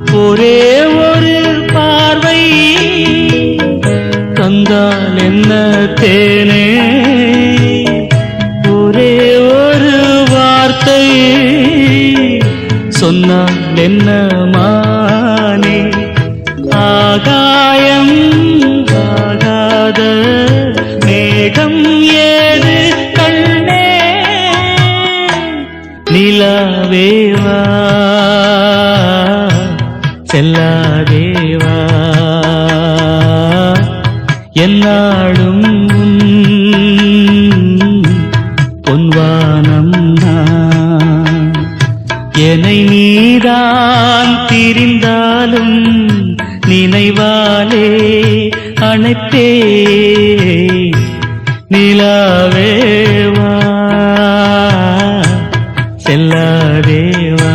ஒரே ஒரு பார்வை. தந்தால் என்ன தேனே? ஒரே ஒரு வார்த்தை. சொன்னால் என்ன மானே? ஆகாயம் ஆகாத மேகம் ஏது கண்ணே? நிலவேவா செல்லாதேவா? எல்லாடும் பொன்வானம் என்னை நீதான் திரிந்தாலும் நினைவாலே அணைத்தே நிலாவேவா? செல்லாதேவா?